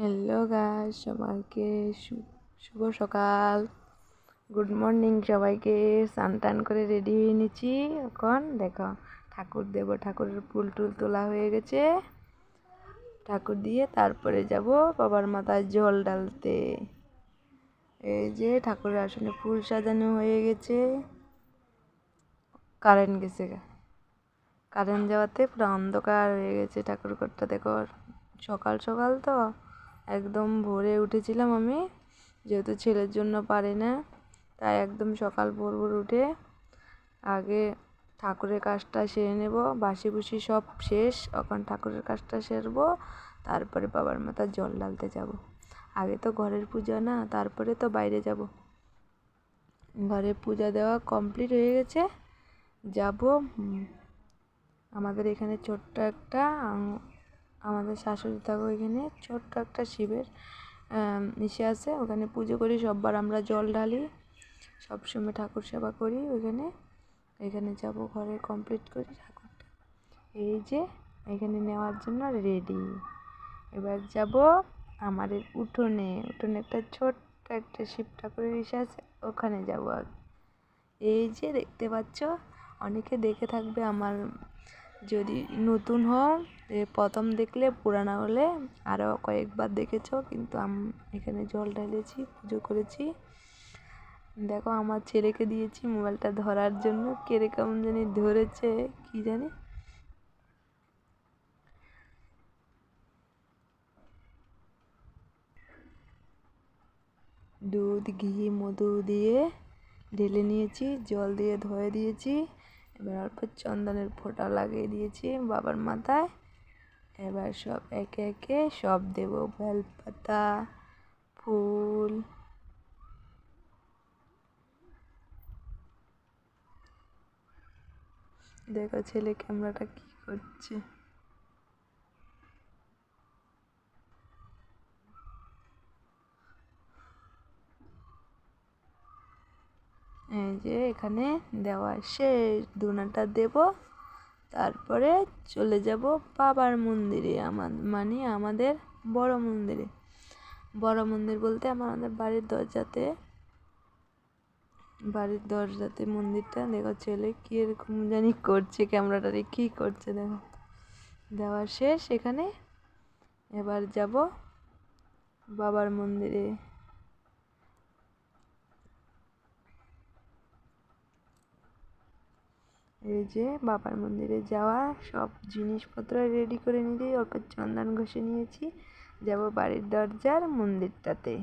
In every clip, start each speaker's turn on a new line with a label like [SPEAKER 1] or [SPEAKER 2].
[SPEAKER 1] Hello গাছ সবাইকে শুভ সকাল। গুড মর্নিং সবাইকে স্নান টান করে রেডি হয়ে নিচ্ছি। এখন দেখো, ঠাকুর দেব, ঠাকুরের ফুল টুল তোলা হয়ে গেছে। ঠাকুর দিয়ে তারপরে যাব বাবার মাথায় জল ডালতে এই যে ঠাকুরের আসনে ফুল সাজানো হয়ে গেছে। কারেন্ট গেছে কারেন্ট যাওয়াতে পুরো অন্ধকার হয়ে গেছে ঠাকুর ঘরটা, দেখো। সকাল সকাল তো একদম ভোরে উঠেছিলাম আমি, যেহেতু ছেলের জন্য পারি না, তাই একদম সকাল ভোর ভোর উঠে আগে ঠাকুরের কাজটা সেরে নেব, বাসি বুসি সব শেষ এখন ঠাকুরের কাজটা সেরবো, তারপরে বাবার মাথায় জল ঢালতে যাব। আগে তো ঘরের পূজা না, তারপরে তো বাইরে যাব। ঘরে পূজা দেওয়া কমপ্লিট হয়ে গেছে, যাব আমাদের এখানে ছোট্ট একটা আমাদের শাশুড়ি থাকো এখানে ছোট্ট একটা শিবের ইসে আছে। ওখানে পুজো করি, সববার আমরা জল ঢালি, সবসময় ঠাকুর সেবা করি ওইখানে। এখানে যাব ঘরে কমপ্লিট করি ঠাকুরটা। এই যে এখানে নেওয়ার জন্য রেডি এবার যাব আমাদের উঠোনে। উঠোনে একটা ছোট্ট একটা শিব ঠাকুরের ইসে আছে, ওখানে যাব এই যে দেখতে পাচ্ছ, অনেকে দেখে থাকবে আমার যদি নতুন হও প্রথম দেখলে, পুরানো হলে আরও কয়েকবার দেখেছ, কিন্তু আমি, এখানে জল ঢেলেছি, পুজো করেছি। দেখো, আমার ছেলেকে দিয়েছি মোবাইলটা ধরার জন্য। কেড়ে কেমন জানি ধরেছে, কি জানি? দুধ, ঘি, মধু দিয়ে ঢেলে নিয়েছি, জল দিয়ে ধুয়ে দিয়েছি। এবার অল্প চন্দনের ফোঁটা লাগিয়ে দিয়েছি বাবার মাথায়। এবার সব একে একে সব দেব। বেলপাতা, ফুল। দেখো ছেলে ক্যামেরাটা কি করছে। এই যে এখানে দেওয়া শেষ দুনাটা দেব। তারপরে চলে যাব বাবার মন্দিরে আমার মানে আমাদের বড় মন্দিরে। বড় মন্দির বলতে আমাদের বাড়ির দরজাতে বাড়ির দরজাতে মন্দিরটা। দেখো ছেলে কি এরকম জানি করছে ক্যামেরাটারে কি করছে, দেখো। দেওয়া শেষ এখানে। এবার যাব বাবার মন্দিরে। এই যে বাবার মন্দিরে যাওয়া, সব জিনিসপত্র রেডি করে নিয়েছি অল্প চন্দন ঘষে নিয়েছি। যাব বাড়ির দরজার মন্দিরটাতে।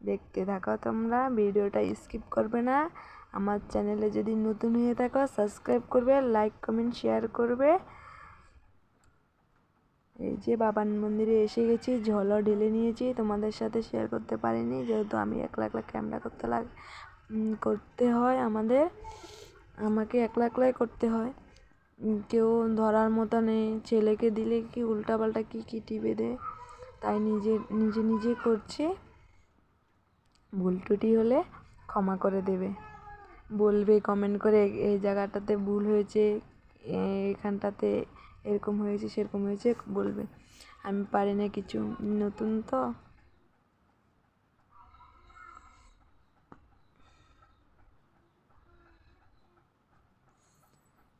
[SPEAKER 1] দেখতে থাকো তোমরা, ভিডিওটা স্কিপ করবে না। আমার চ্যানেলে যদি নতুন হয়ে থাকো সাবস্ক্রাইব করবে লাইক কমেন্ট শেয়ার করবে। এই যে বাবার মন্দিরে এসে গেছি, ঝলও ঢেলে নিয়েছি, তোমাদের সাথে শেয়ার করতে পারিনি, যেহেতু আমি একলা একলা ক্যামেরা করতে লাগ করতে হয় আমাদের। আমাকে একলা একলাই করতে হয়। কেউ ধরার মতো নেই। ছেলেকে দিলে কি উল্টাপাল্টা কী কী টিপে দেয় তাই নিজে নিজে নিজে করছে। ভুল টুটি হলে ক্ষমা করে দেবে। বলবে কমেন্ট করে, এই জায়গাটাতে ভুল হয়েছে এখানটাতে এরকম হয়েছে, সেরকম হয়েছে, বলবে। আমি পারি না কিছু। নতুন তো?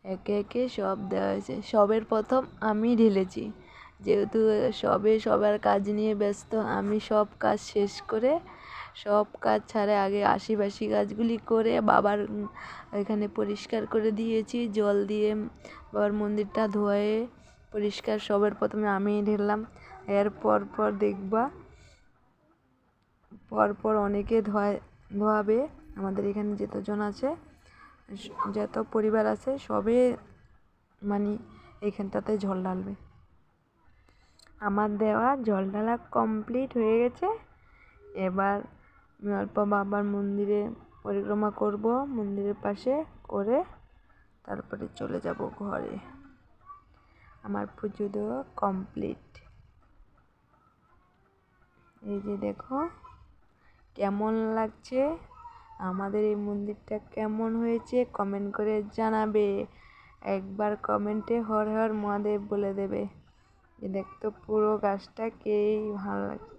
[SPEAKER 1] একে একে সব দেওয়া হয়েছে। সবের প্রথম আমি ঢেলেছি। যেহেতু সবে সবার কাজ নিয়ে ব্যস্ত, আমি সব কাজ শেষ করে, সব কাজ ছাড়ে আগে আশিবাসি কাজগুলি করে বাবার এখানে পরিষ্কার করে দিয়েছি। জল দিয়ে বাবার মন্দিরটা ধোয়ে পরিষ্কার সবার প্রথমে আমি ঢেললাম। এর পর পর দেখবা পরপর অনেকে ধোয়, ধোয়াবে। আমাদের এখানে যতজন আছে যত পরিবার আছে সবে মানে এখানটাতে জল ঢালবে। আমার দেওয়া জল ঢালা কমপ্লিট হয়ে গেছে। এবার অল্প বাবার মন্দিরে পরিক্রমা করব, মন্দিরের পাশে করে তারপরে চলে যাব ঘরে। আমার পুজো দেওয়া কমপ্লিট এই যে দেখো, কেমন লাগছে? আমাদের এই মন্দিরটা কেমন হয়েছে কমেন্ট করে জানাবে। একবার কমেন্টে হর হর মহাদেব বলে দেবে। দেখতো পুরো গাছটাকেই ভালো লাগছে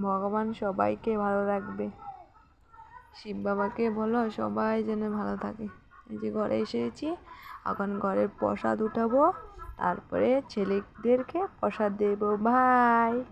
[SPEAKER 1] ভগবান সবাইকে ভালো রাখবে। শিব বাবাকে বলো সবাই যেন ভালো থাকে। এই যে ঘরে এসেছি এখন ঘরের প্রসাদ উঠাবো, তারপরে ছেলেদেরকে প্রসাদ দেবো। ভাই